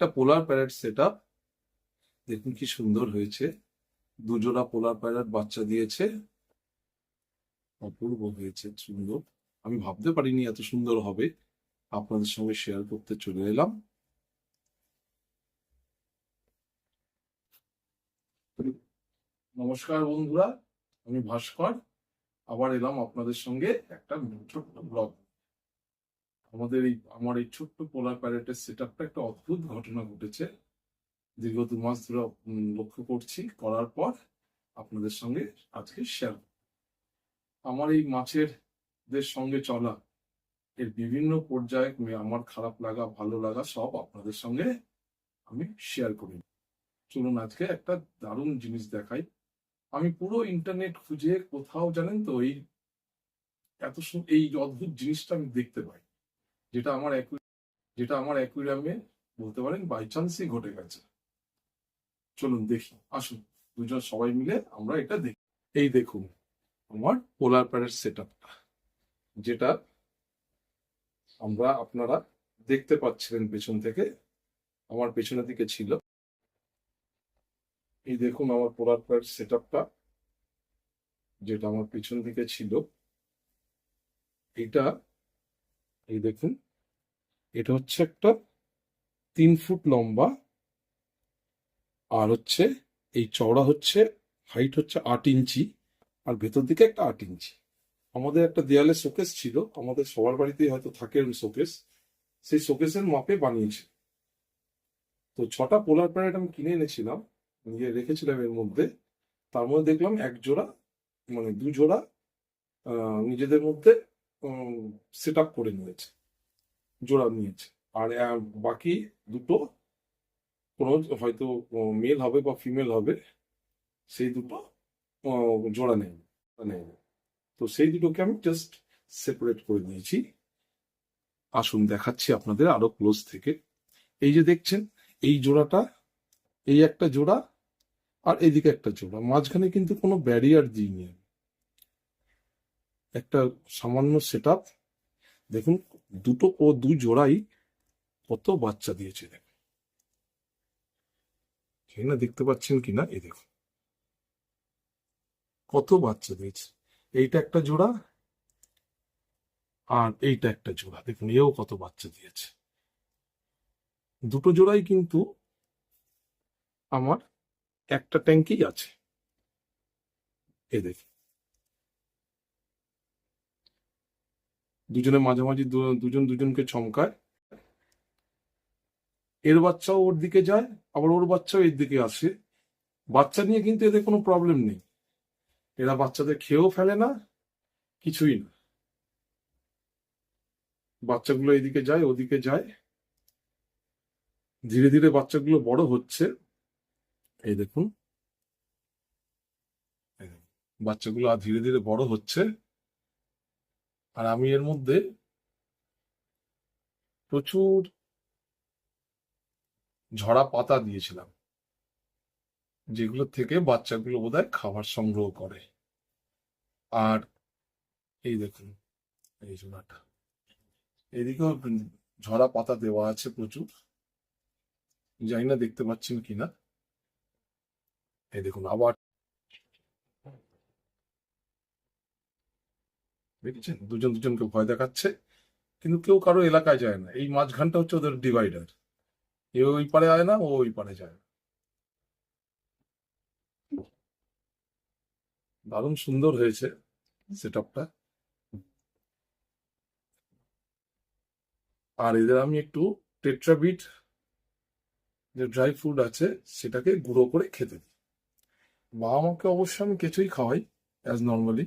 একটা পোলার parrot set দেখুন কি সুন্দর হয়েছে। দুজোড়া পোলার প্যারেট বাচ্চা দিয়েছে। অপূর্ব হয়েছে, সুন্দর। আমি ভাবতে পারিনি এত সুন্দর হবে। আপনাদের সঙ্গে শেয়ার করতে চলে এলাম। নমস্কার বন্ধুরা, আমি ভাস্কর। আবার এলাম আপনাদের সঙ্গে একটা ছোট্ট ব্লগ আমাদের এই, আমার এই ছোট্ট পোলার প্যারেটের সেট আপটা একটা অদ্ভুত ঘটনা ঘটেছে। দীর্ঘ দু মাস ধরে লক্ষ্য করছি। করার পর আপনাদের সঙ্গে আজকে শেয়ার আমার এই মাছের দের সঙ্গে চলা, এর বিভিন্ন পর্যায়ে আমার খারাপ লাগা, ভালো লাগা সব আপনাদের সঙ্গে আমি শেয়ার করি। চলুন আজকে একটা দারুণ জিনিস দেখাই। আমি পুরো ইন্টারনেট খুঁজে কোথাও জানেন তো, এই এত এই অদ্ভুত জিনিসটা আমি দেখতে পাই। যেটা আমার যেটা আমার অ্যাকুইরামে বলতে পারেন বাই চান্সই ঘটে গেছে। চলুন দেখি, আসুন, দুজন সবাই মিলে আমরা এটা দেখি। এই দেখুন, আমার পোলার প্যারেট সেট যেটা আমরা আপনারা দেখতে পাচ্ছিলেন পেছন থেকে, আমার পেছনের দিকে ছিল। এই দেখুন আমার পোলার প্যারেট সেট যেটা আমার পেছন দিকে ছিল। এটা এই দেখুন, এটা হচ্ছে একটা তিন ফুট লম্বা, আর হচ্ছে এই চওড়া হচ্ছে হাইট হচ্ছে আট ইঞ্চি, আর ভেতর দিকে একটা আট ইঞ্চি। আমাদের একটা দেয়ালে শোকেস ছিল, আমাদের সবার বাড়িতেই হয়তো থাকে শোকেস, সেই শোকেসের মাপে বানিয়েছে। তো ছটা পোলার প্যারেট আমি কিনে এনেছিলাম, নিয়ে রেখেছিলাম এর মধ্যে, তার মধ্যে দেখলাম এক জোড়া মানে দু জোড়া নিজেদের মধ্যে সেট আপ করে নিয়েছে, জোড়া নিয়েছে। আর বাকি দুটো, কোনো হয়তো মেল হবে বা ফিমেল হবে, সেই দুটো জোড়া নেই নেই তো সেই দুটোকে আমি জাস্ট সেপারেট করে দিয়েছি। আসুন দেখাচ্ছি আপনাদের আরও ক্লোজ থেকে। এই যে দেখছেন, এই জোড়াটা, এই একটা জোড়া আর এদিকে একটা জোড়া। মাঝখানে কিন্তু কোনো ব্যারিয়ার দিইনি। একটা সামান্য সেট দেখুন, দুটো ও দু জোড়াই কত বাচ্চা দিয়েছে দেখুন। না দেখতে পাচ্ছেন কিনা? এই দেখুন। কত বাচ্চা দিয়েছে। এইটা একটা জোড়া আর এইটা একটা জোড়া। দেখুন, এও কত বাচ্চা দিয়েছে। দুটো জোড়াই কিন্তু আমার একটা ট্যাঙ্কেই আছে। এ দেখুন। দুজনে মাঝামাঝি দুজন দুজনকে চমকায়। এর বাচ্চাও ওর দিকে যায়, আবার ওর বাচ্চাও এর দিকে আসে। বাচ্চা নিয়ে কিন্তু এদের কোনো প্রবলেম নেই। এরা বাচ্চাদের খেয়েও ফেলে না, কিছুই না। বাচ্চাগুলো এদিকে যায়, ওদিকে যায়। ধীরে ধীরে বাচ্চাগুলো বড় হচ্ছে। এই দেখুন। বাচ্চাগুলো আর ধীরে ধীরে বড় হচ্ছে। আর আমি এর মধ্যে প্রচুর ঝরা পাতা দিয়েছিলাম, যেগুলো থেকে বাচ্চাগুলো বোধহয় খাবার সংগ্রহ করে। আর এই দেখুন, এই জোড়াটা এদিকেও ঝরা পাতা দেওয়া আছে প্রচুর। জানি না দেখতে পাচ্ছেন কিনা। এই দেখুন, আবার দেখছেন? দুজন দুজনকে ভয় দেখাচ্ছে, কিন্তু কেউ কারও এলাকায় যায় না। এই মাঝখানটা হচ্ছে ওদের ডিভাইডার এ ওই পারে যায় না, ও ওই পারে যায়। না দারুণ সুন্দর হয়েছে সেট আপটা আর এদের আমি একটু টেট্রাবিট যে ড্রাই ফ্রুট আছে, সেটাকে গুঁড়ো করে খেতে দিই। বাবা মাকে অবশ্য আমি কিছুই খাওয়াই অ্যাজ নর্মালি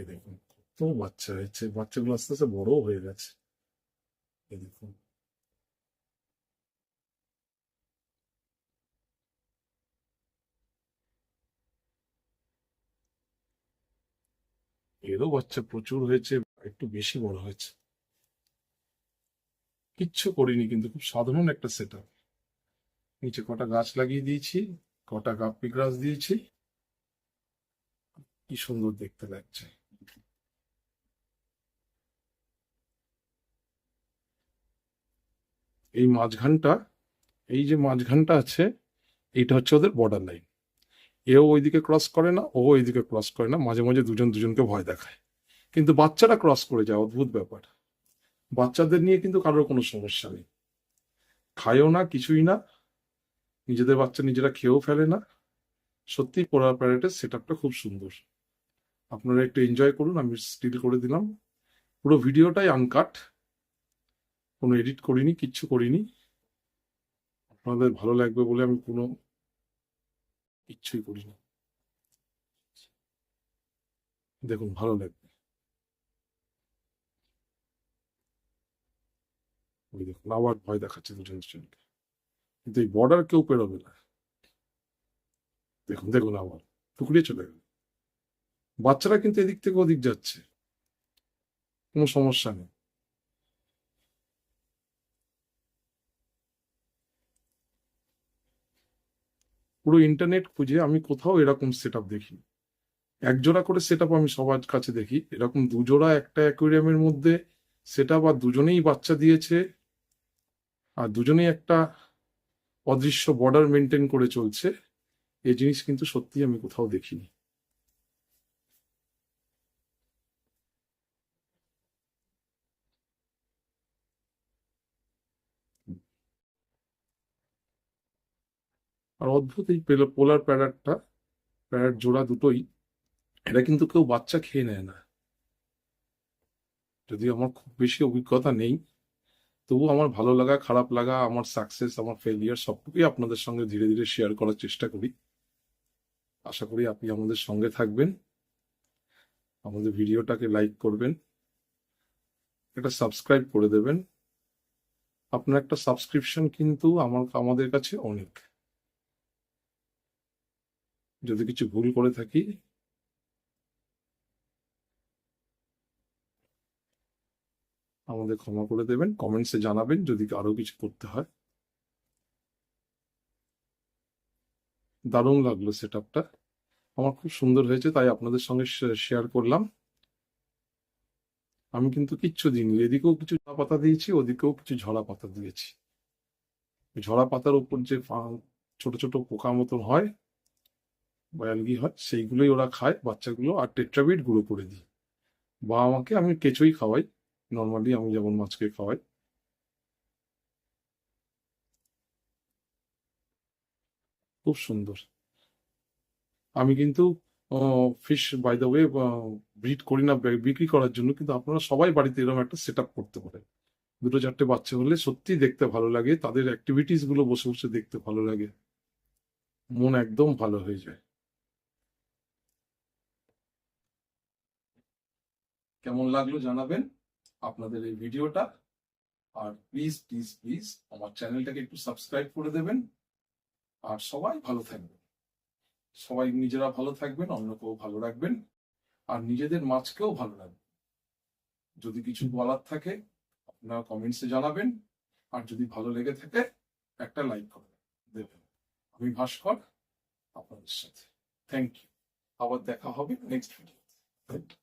এই দেখুন কত বাচ্চা হয়েছে, বাচ্চাগুলো আস্তে আস্তে বড়ও হয়ে গেছে। দেখুন। এরও বাচ্চা প্রচুর হয়েছে, একটু বেশি বড় হয়েছে। কিচ্ছু করিনি, কিন্তু খুব সাধারণ একটা সেট নিচে কটা গাছ লাগিয়ে দিয়েছি, কটা গাপ্পি গাছ দিয়েছি। কি সুন্দর দেখতে লাগছে। এই মাঝখানটা, এই যে মাঝখানটা আছে, এইটা হচ্ছে ওদের বর্ডার লাইন এও ওইদিকে ক্রস করে না, ও ওইদিকে ক্রস করে না, মাঝে মাঝে দুজন দুজনকে ভয় দেখায়। কিন্তু বাচ্চারা ক্রস করে যায়, অদ্ভুত ব্যাপার। বাচ্চাদের নিয়ে কিন্তু কারোর কোনো সমস্যা নেই। খায়ও না, কিছুই না, নিজেদের বাচ্চা নিজেরা খেয়েও ফেলে না। সত্যি পোলার প্যারেটের সেট আপটা খুব সুন্দর। আপনারা একটু এনজয় করুন, আমি স্টিল করে দিলাম। পুরো ভিডিওটাই আনকাট কোনো এডিট করিনি, কিচ্ছু করিনি। আপনাদের ভালো লাগবে বলে আমি কোনো কিচ্ছুই করিনি। দেখুন, ভালো লাগবে। ওই দেখুন, আবার ভয় দেখাচ্ছে দুজন দুজনকে। কিন্তু এই বর্ডার কেউ পেরোবে না। দেখুন দেখুন আবার। টুকরিয়ে চলে গেল। বাচ্চারা কিন্তু এদিক থেকে ওদিক যাচ্ছে। কোনো সমস্যা নেই। পুরো ইন্টারনেট খুঁজে আমি কোথাও এরকম সেট আপ দেখিনি। এক জোড়া করে সেট আমি সবার কাছে দেখি। এরকম দুজোড়া একটা অ্যাকুয়ারিয়ামের মধ্যে সেট আর দুজনেই বাচ্চা দিয়েছে। আর দুজনেই একটা অদৃশ্য বর্ডার মেনটেন করে চলছে। এই জিনিস কিন্তু সত্যি আমি কোথাও দেখিনি। আর অদ্ভুত এই পোলার প্যারাটটা প্যারাট জোড়া দুটোই, এটা কিন্তু কেউ বাচ্চা খেয়ে নেয় না। যদি আমার খুব বেশি অভিজ্ঞতা নেই তবু আমার ভালো লাগা, খারাপ লাগা, আমার সাকসেস আমার ফেলিয়ার সবটুকুই আপনাদের সঙ্গে ধীরে ধীরে শেয়ার করার চেষ্টা করি। আশা করি আপনি আমাদের সঙ্গে থাকবেন। আমাদের ভিডিওটাকে লাইক করবেন। এটা সাবস্ক্রাইব করে দেবেন। আপনার একটা সাবস্ক্রিপশন কিন্তু আমার, আমাদের কাছে অনেক। যদি কিছু ভুল করে থাকি। আমাদের ক্ষমা করে দেবেন কমেন্টসে জানাবেন যদি আরও কিছু করতে হয়। দারুণ লাগল সেট আপটা আমার খুব সুন্দর হয়েছে, তাই আপনাদের সঙ্গে শেয়ার করলাম। আমি কিন্তু কিচ্ছু দিইনি, এদিকেও কিছু ঝরা পাতা দিয়েছি, ওদিকেও কিছু ঝরা পাতা দিয়েছি। ঝরা পাতার উপর যে ছোট ছোট পোকা মতন হয় অ্যালগি হয়, সেইগুলোই ওরা খায়, বাচ্চাগুলো আর টেট্রাবিট গুঁড়ো করে দিই। বা আমাকে আমি কেঁচোই খাওয়াই নর্মালি আমি যেমন মাছকে খাওয়াই। খুব সুন্দর। আমি কিন্তু fish by the way breed করি না বিক্রি করার জন্য, কিন্তু আপনারা সবাই বাড়িতে এরকম একটা সেট করতে পারেন। দুটো, চারটে বাচ্চা হলে সত্যি দেখতে ভালো লাগে, তাদের অ্যাক্টিভিটিসগুলো বসে বসে দেখতে ভালো লাগে। মন একদম ভালো হয়ে যায়। কেমন লাগল জানাবেন আপনাদের এই ভিডিওটা। আর প্লিজ প্লিজ প্লিজ আমার চ্যানেলটাকে একটু সাবস্ক্রাইব করে দেবেন। আর সবাই ভালো থাকবেন। সবাই নিজেরা ভালো থাকবেন, অন্যকেও ভালো রাখবেন। আর নিজেদের মাছকেও ভালো রাখবেন। যদি কিছু বলার থাকে, আপনারা কমেন্টসে জানাবেন। আর যদি ভালো লেগে থাকে, একটা লাইক করে দেবেন। আমি ভাস্কর, আপনাদের সাথে। থ্যাংক ইউ আবার দেখা হবে নেক্সট ভিডিও